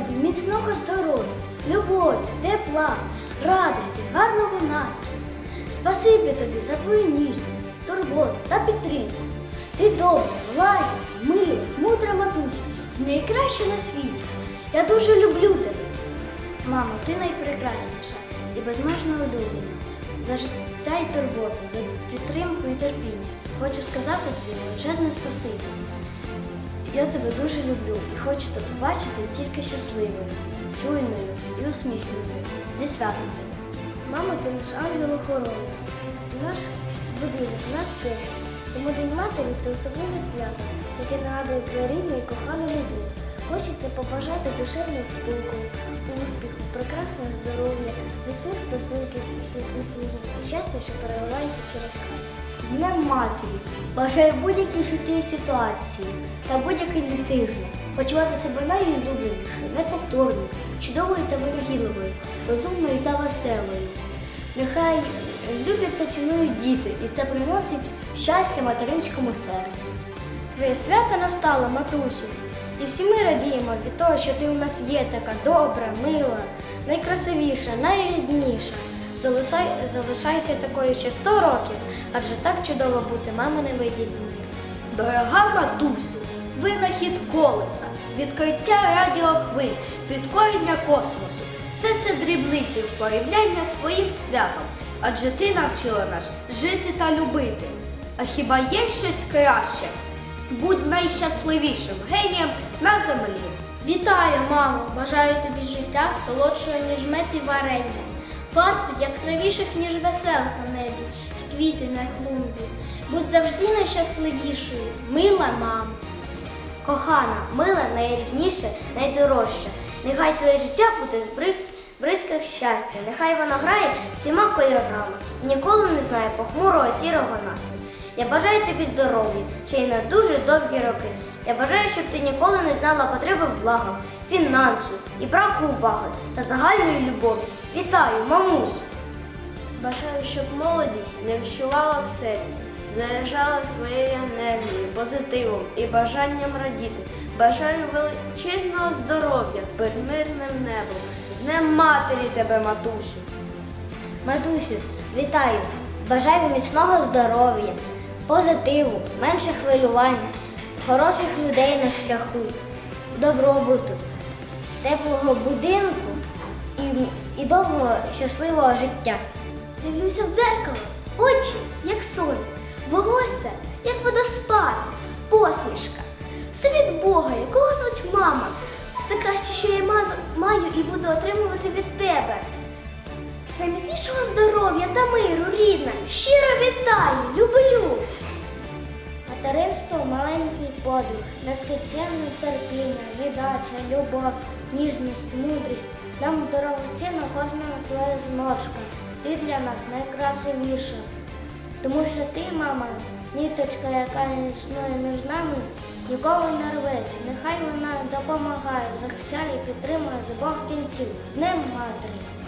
тобі міцного здоров'я, любові, тепла, радості, гарного настрою. Спасибі тобі за твою ніжність, турботу та підтримку. Ти добра, лайна, мила, мудра матуся і найкраща на світі. Я дуже люблю тебе. Мамо, ти найпрекрасніша і безмежно улюблена. За життя і турботу, за підтримку і терпіння. Хочу сказати тобі величезне спасибі. Я тебе дуже люблю і хочу тебе бачити тільки щасливою, чуйною і усміхненою. Зі святом тебе. Мама це наш ангел-охоронець, наш будинок, наш всесвіт. Тому День матері це особливе свято, яке нагадує про рідну і кохану людину. Хочеться побажати душевного спокою, успіху, прекрасного здоров'я, міцних стосунків у сі- сім'ї і щастя, що переливається через край. З Днем матері бажаю будь-якій життєвій ситуації та будь-якій дитині почувати себе найулюбленішою, неповторною, чудовою та винагідливою, розумною та веселою. Нехай люблять та цінують діти, і це приносить щастя материнському серцю. Твоє свято настало, матусю, і всі ми радіємо від того, що ти у нас є така добра, мила, найкрасивіша, найрідніша. Залишай, залишайся такою ще 100 років, адже так чудово бути маминим вагітною. Дорога матусю, винахід колеса, відкриття радіохвиль, підкорення космосу. Все це дрібниці в порівняння з твоїм святом, адже ти навчила нас жити та любити. А хіба є щось краще? Будь найщасливішим генієм на землі. Вітаю, мамо! Бажаю тобі життя солодшого, ніж мед і варення, фарб яскравіших, ніж веселка в небі, і квіти на клумбі. Будь завжди найщасливішою, мила мамо. Кохана, мила, найрідніше, найдорожча. Нехай твоє життя буде бриг- бризках щастя, нехай воно грає всіма кольорами і ніколи не знає похмурого сірого настрою. Я бажаю тобі здоров'я, ще й на дуже довгі роки. Я бажаю, щоб ти ніколи не знала потреби в благах, фінансу і браку уваги та загальної любові. Вітаю, мамусю! Бажаю, щоб молодість не вщувала в серці, заряджала своєю енергією, позитивом і бажанням радіти. Бажаю величезного здоров'я перед мирним небом. З Днем матері тебе, матусю. Матусю, вітаю! Бажаю міцного здоров'я, позитиву, менше хвилювання, хороших людей на шляху, добробуту, теплого будинку і, і довгого щасливого життя. Дивлюся в дзеркало, очі, як соль, волосся, як водоспад, посмішка. Все від Бога, якого звуть мама. Все краще, що я маю і буду отримувати від тебе. Найміцнішого здоров'я та миру, рідна, щиро вітаю, люблю. Материнство маленький подвиг, нескінченне терпіння, віддача, любов, ніжність, мудрість. Нам дорогоцінна кожна твоя зморшка. Ти для нас найкрасивіша. Тому що ти, мама, ніточка, яка існує між нами, ніколи не рветься. Нехай вона допомагає, захищає, підтримує з обох кінців. З Днем матері.